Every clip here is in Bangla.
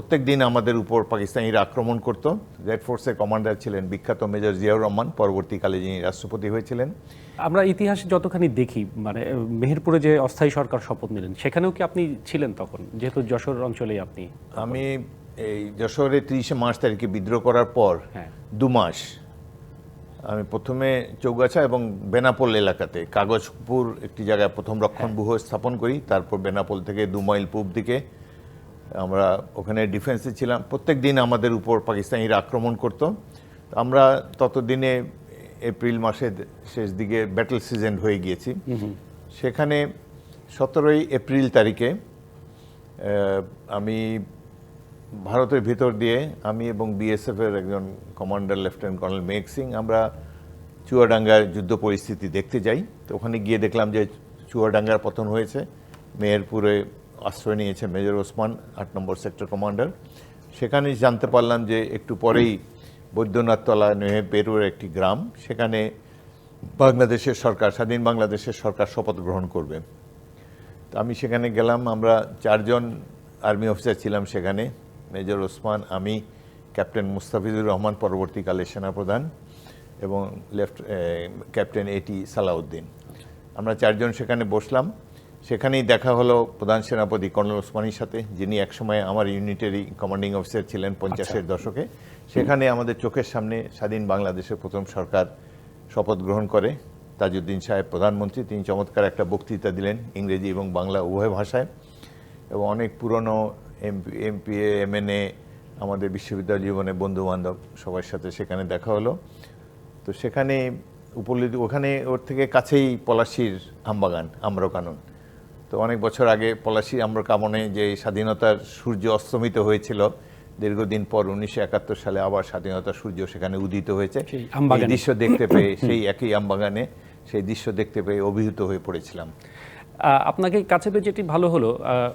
প্রত্যেক দিন আমাদের উপর পাকিস্তানিরা আক্রমণ করত। জেড ফোর্সের কমান্ডার ছিলেন বিখ্যাত মেজর জিয়াউর রহমান। পরবর্তীকালে যিনি রাষ্ট্রপতি হয়েছিলেন। আমরা ইতিহাসে যতখানি দেখি মানে মেহেরপুরে যে অস্থায়ী সরকার শপথ নিলেন সেখানেও কি আপনি ছিলেন তখন? যেহেতু যশোর অঞ্চলেই আপনি। আমি এই যশোরে তিরিশে মার্চ তারিখে বিদ্রোহ করার পর হ্যাঁ। দু মাস আমি প্রথমে চৌগাছা এবং বেনাপোল এলাকাতে কাগজপুর একটি জায়গায় প্রথম রক্ষণ ব্যুহ স্থাপন করি। তারপর বেনাপোল থেকে দু মাইল পূব দিকে আমরা ওখানে ডিফেন্সে ছিলাম। প্রত্যেক দিন আমাদের উপর পাকিস্তানিরা আক্রমণ করত। আমরা ততদিনে এপ্রিল মাসের শেষ দিকে ব্যাটল সিজন হয়ে গিয়েছি। সেখানে সতেরোই এপ্রিল তারিখে আমি ভারতের ভিতর দিয়ে আমি এবং বিএসএফের একজন কমান্ডার লেফটেন্যান্ট কর্নেল মেঘ সিং আমরা চুয়াডাঙ্গার যুদ্ধ পরিস্থিতি দেখতে যাই। তো ওখানে গিয়ে দেখলাম যে চুয়াডাঙ্গার পতন হয়েছে। মেহেরপুরে আশ্রয় নিয়েছে মেজর ওসমান, আট নম্বর সেক্টর কমান্ডার। সেখানে জানতে পারলাম যে একটু পরেই বৈদ্যনাথতলা নেহে পেরুর একটি গ্রাম, সেখানে বাংলাদেশের সরকার, স্বাধীন বাংলাদেশের সরকার শপথ গ্রহণ করবে। তো আমি সেখানে গেলাম, আমরা চারজন আর্মি অফিসার ছিলাম সেখানে, মেজর ওসমান, আমি, ক্যাপ্টেন মুস্তাফিজুর রহমান, পরবর্তীকালে সেনাপ্রধান, এবং লেফট ক্যাপ্টেন এটি সালাউদ্দিন। আমরা চারজন সেখানে বসলাম সেখানেই দেখা হলো প্রধান সেনাপতি কর্নেল ওসমানির সাথে যিনি একসময় আমার ইউনিটেরই কমান্ডিং অফিসার ছিলেন পঞ্চাশের দশকে। সেখানে আমাদের চোখের সামনে স্বাধীন বাংলাদেশের প্রথম সরকার শপথ গ্রহণ করে। তাজউদ্দিন সাহেব প্রধানমন্ত্রী তিনি চমৎকার একটা বক্তৃতা দিলেন ইংরেজি এবং বাংলা উভয় ভাষায়। এবং অনেক পুরনো এমপি এমপিএ এমএনএ আমাদের বিশ্ববিদ্যালয় জীবনে বন্ধু বান্ধব সবার সাথে সেখানে দেখা হলো। তো সেখানে উপলব্ধি ওখানে ওর থেকে কাছেই পলাশির আমবাগান আম্রকানন। তো অনেক বছর আগে পলাশির আম্রকাননে যে স্বাধীনতার সূর্য অস্তমিত হয়েছিল দীর্ঘদিন পর উনিশশো একাত্তর সালে আবার স্বাধীনতার সূর্য সেখানে উদিত হয়েছে। সেই দৃশ্য দেখতে পেয়ে সেই একই আমবাগানে সেই দৃশ্য দেখতে পেয়ে অভিভূত হয়ে পড়েছিলাম। আপনাকে কাছে পেয়ে যেটি ভালো হলো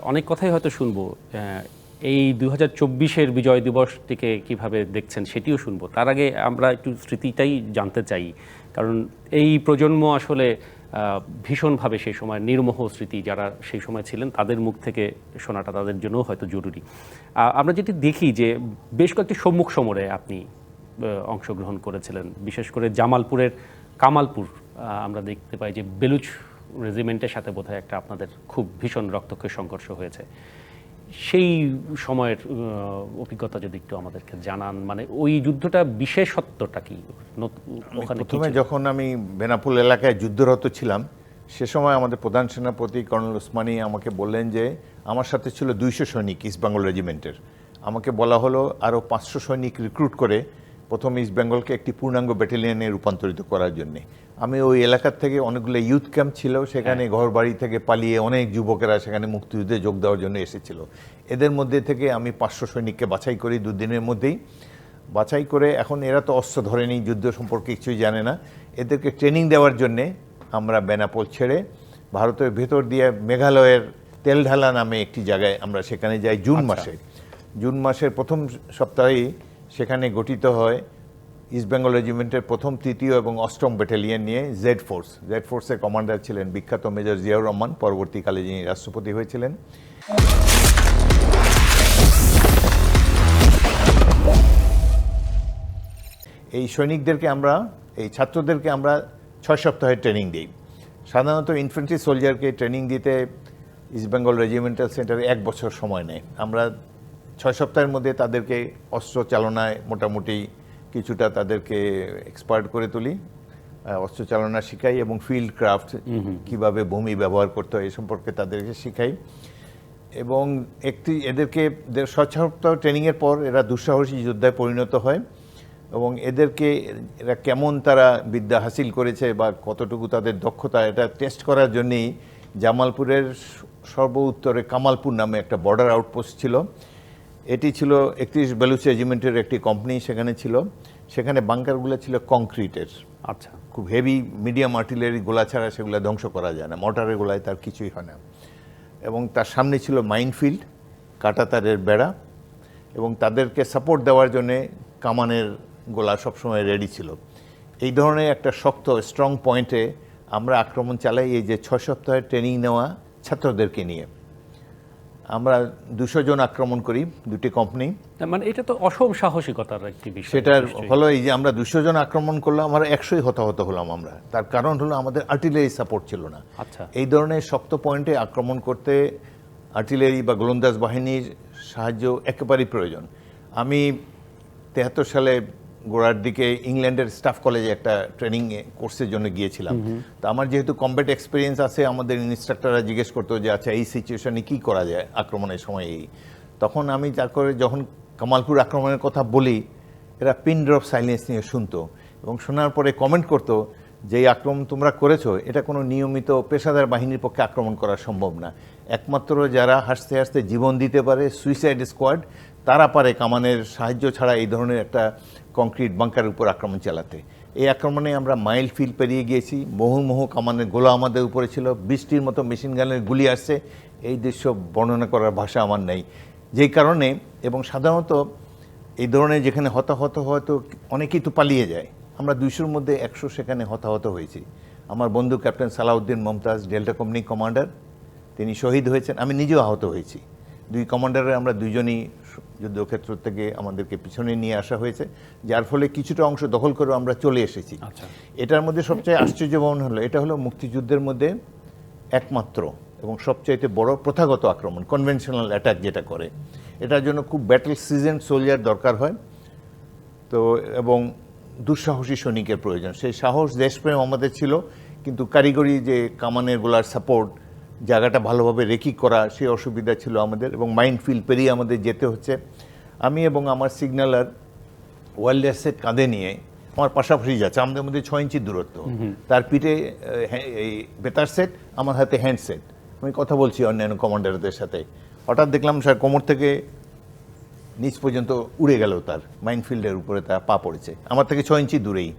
অনেক কথাই হয়তো শুনব। এই দুই হাজার চব্বিশের বিজয় দিবসটিকে কীভাবে দেখছেন সেটিও শুনব। তার আগে আমরা একটু স্মৃতিটাই জানতে চাই কারণ এই প্রজন্ম আসলে ভীষণভাবে সেই সময় নির্মোহ স্মৃতি যারা সেই সময় ছিলেন, তাদের মুখ থেকে শোনাটা তাদের জন্য হয়তো জরুরি। আমরা যেটি দেখি যে বেশ কয়েকটি সম্মুখ সমরে আপনি অংশগ্রহণ করেছিলেন। বিশেষ করে জামালপুরের কামালপুর আমরা দেখতে পাই যে বেলুচ রেজিমেন্টের সাথে বোধহয় একটা আপনাদের খুব ভীষণ রক্তক্ষয় সংঘর্ষ হয়েছে। সেই সময়ের অভিজ্ঞতা যদি একটু আমাদেরকে জানান মানে ওই যুদ্ধটা বিশেষত্বটা কি? ওখানে প্রথমে যখন আমি বেনাপুল এলাকায় যুদ্ধরত ছিলাম সে সময় আমাদের প্রধান সেনাপতি কর্নেল ওসমানী আমাকে বললেন যে আমার সাথে ছিল দুইশো সৈনিক ইস্ট বেঙ্গল রেজিমেন্টের। আমাকে বলা হলো আরও পাঁচশো সৈনিক রিক্রুট করে প্রথম ইস্ট বেঙ্গলকে একটি পূর্ণাঙ্গ ব্যাটালিয়নে রূপান্তরিত করার জন্য। আমি ওই এলাকার থেকে অনেকগুলো ইউথ ক্যাম্প ছিল সেখানে ঘর বাড়ি থেকে পালিয়ে অনেক যুবকেরা সেখানে মুক্তিযুদ্ধে যোগ দেওয়ার জন্য এসেছিল। এদের মধ্যে থেকে আমি পাঁচশো সৈনিককে বাছাই করি দুদিনের মধ্যেই। বাছাই করে এখন এরা তো অস্ত্র ধরেনি যুদ্ধ সম্পর্কে কিছুই জানে না। এদেরকে ট্রেনিং দেওয়ার জন্যে আমরা বেনাপোল ছেড়ে ভারতের ভেতর দিয়ে মেঘালয়ের তেলঢালা নামে একটি জায়গায় আমরা সেখানে যাই জুন মাসে। জুন মাসের প্রথম সপ্তাহেই সেখানে গঠিত হয় ইস্ট বেঙ্গল রেজিমেন্টের প্রথম, তৃতীয় এবং অষ্টম ব্যাটালিয়ন নিয়ে জেড ফোর্স জেড ফোর্সের কমান্ডার ছিলেন বিখ্যাত মেজর জিয়াউর রহমান, পরবর্তীকালে যিনি রাষ্ট্রপতি হয়েছিলেন। এই সৈনিকদেরকে আমরা, এই ছাত্রদেরকে আমরা ছয় সপ্তাহের ট্রেনিং দিই। সাধারণত ইনফেন্ট্রি সোলজারকে ট্রেনিং দিতে ইস্ট বেঙ্গল রেজিমেন্টাল সেন্টারে এক বছর সময় নেয়। আমরা ছয় সপ্তাহের মধ্যে তাদেরকে অস্ত্র চালনায় মোটামুটি কিছুটা তাদেরকে এক্সপার্ট করে তুলি। অস্ত্র চালনা শিখাই এবং ফিল্ড ক্রাফট কীভাবে ভূমি ব্যবহার করতে হয় এ সম্পর্কে তাদেরকে শিখাই। এবং একটি এদেরকে সপ্তাহ ট্রেনিংয়ের পর এরা দুঃসাহসী যোদ্ধায় পরিণত হয় এবং এদেরকে এরা কেমন তারা বিদ্যা হাসিল করেছে বা কতটুকু তাদের দক্ষতা এটা টেস্ট করার জন্যেই জামালপুরের সর্ব উত্তরে কামালপুর নামে একটা বর্ডার আউটপোস্ট ছিল। এটি ছিল একত্রিশ বেলুচ রেজিমেন্টের একটি কোম্পানি সেখানে ছিল। সেখানে বাংকারগুলো ছিল কংক্রিটের আচ্ছা। খুব হেভি মিডিয়াম আর্টিলারি গোলা ছাড়া সেগুলো ধ্বংস করা যায় না। মোটরের গোলায় তার কিছুই হয় না। এবং তার সামনে ছিল মাইনফিল্ড কাটাতারের বেড়া। এবং তাদেরকে সাপোর্ট দেওয়ার জন্যে কামানের গোলা সবসময় রেডি ছিল। এই ধরনের একটা শক্ত স্ট্রং পয়েন্টে আমরা আক্রমণ চালাই এই যে ছয় সপ্তাহের ট্রেনিং নেওয়া ছাত্রদেরকে নিয়ে। আমরা দুশো জন আক্রমণ করি দুটি কোম্পানি মানে এটা তো অসম সাহসিকতার একটি বিষয় সেটার হলো এই যে আমরা দুশো জন আক্রমণ করলাম আমরা একশোই হতাহত হলাম আমরা। তার কারণ হলো আমাদের আর্টিলারি সাপোর্ট ছিল না। আচ্ছা। এই ধরনের শক্ত পয়েন্টে আক্রমণ করতে আর্টিলারি বা গোলন্দাজ বাহিনীর সাহায্য একেবারেই প্রয়োজন। আমি তেহাত্তর সালে গোড়ার দিকে ইংল্যান্ডের স্টাফ কলেজে একটা ট্রেনিং কোর্সের জন্য গিয়েছিলাম। তো আমার যেহেতু কম্ব্যাট এক্সপিরিয়েন্স আছে আমাদের ইনস্ট্রাক্টররা জিজ্ঞেস করতো যে আচ্ছা এই সিচুয়েশনে কী করা যায় আক্রমণের সময় এই? তখন আমি করে যখন কামালপুর আক্রমণের কথা বলি এরা পিন ড্রপ সাইলেন্স নিয়ে শুনতো এবং শোনার পরে কমেন্ট করতো যে এই আক্রমণ তোমরা করেছ এটা কোনো নিয়মিত পেশাদার বাহিনীর পক্ষে আক্রমণ করা সম্ভব না। একমাত্র যারা হাসতে হাসতে জীবন দিতে পারে সুইসাইড স্কোয়াড তারা পারে কামানের সাহায্য ছাড়া এই ধরনের একটা কংক্রিট বাংকারের উপর আক্রমণ চালাতে। এই আক্রমণে আমরা মাইল ফিল পেরিয়ে গিয়েছি বহু কামানের গোলা আমাদের উপরে ছিল, বৃষ্টির মতো মেশিন গানের গুলি আসছে, এই দৃশ্য বর্ণনা করার ভাষা আমার নেই। যেই কারণে এবং সাধারণত এই ধরনের যেখানে হতাহত হয়তো অনেকেই তো পালিয়ে যায়। আমরা দুইশোর মধ্যে একশো সেখানে হতাহত হয়েছি। আমার বন্ধু captain Salauddin Momtaz, delta company commander, তিনি শহীদ হয়েছেন, আমি নিজেও আহত হয়েছি। দুই কমান্ডারের আমরা দুইজনই যুদ্ধক্ষেত্র থেকে আমাদেরকে পিছনে নিয়ে আসা হয়েছে যার ফলে কিছুটা অংশ দখল করে আমরা চলে এসেছি। আচ্ছা। এটার মধ্যে সবচেয়ে আশ্চর্যবন হলো এটা হলো মুক্তিযুদ্ধের মধ্যে একমাত্র এবং সবচাইতে বড় প্রথাগত আক্রমণ কনভেনশনাল অ্যাটাক যেটা করে। এটার জন্য খুব ব্যাটেল সিজন সোলজার দরকার হয়। তো এবং দুঃসাহসী সৈনিকের প্রয়োজন। সেই সাহস দেশপ্রেম আমাদের ছিল কিন্তু কারিগরি যে কামানের গোলার সাপোর্ট জায়গাটা ভালোভাবে রেকি করা সেই অসুবিধা ছিল আমাদের এবং মাইন্ড ফিল্ড পেরিয়ে আমাদের যেতে হচ্ছে। আমি এবং আমার সিগন্যালার ওয়াইল্ড সেট কাঁধে নিয়ে আমার পাশাপাশি যাচ্ছে আমাদের মধ্যে ছয় ইঞ্চি দূরত্ব। তার পিঠে এই বেতার সেট আমার হাতে হ্যান্ড সেট আমি কথা বলছি অন্যান্য কমান্ডারদের সাথে। হঠাৎ দেখলাম স্যার কোমর থেকে নিচ পর্যন্ত উড়ে গেল তার মাইনফিল্ডের উপরে তার পা পড়েছে। আমার থেকে ছয় ইঞ্চি দূরেই।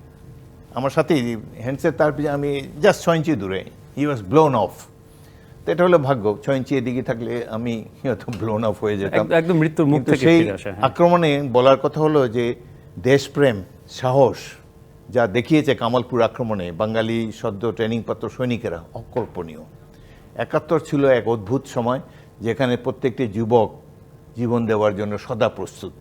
আমার সাথেই হ্যান্ডসেট তার পিছনে আমি জাস্ট ছয় ইঞ্চি দূরে। হি ওয়াজ ব্লোন অফ তো এটা হলো ভাগ্য। ছয় ইঞ্চি এদিকে থাকলে আমি হয়তো ব্লোন অফ হয়ে যেতাম। একদম মৃত্যুর মুখ থেকে সেই হ্যাঁ। আক্রমণে বলার কথা হলো যে দেশপ্রেম সাহস যা দেখিয়েছে কামালপুর আক্রমণে বাঙালি সদ্য ট্রেনিংপ্রাপ্ত সৈনিকেরা অকল্পনীয়। একাত্তর ছিল এক অদ্ভুত সময় যেখানে প্রত্যেকটি যুবক জীবন দেওয়ার জন্য সদা প্রস্তুত।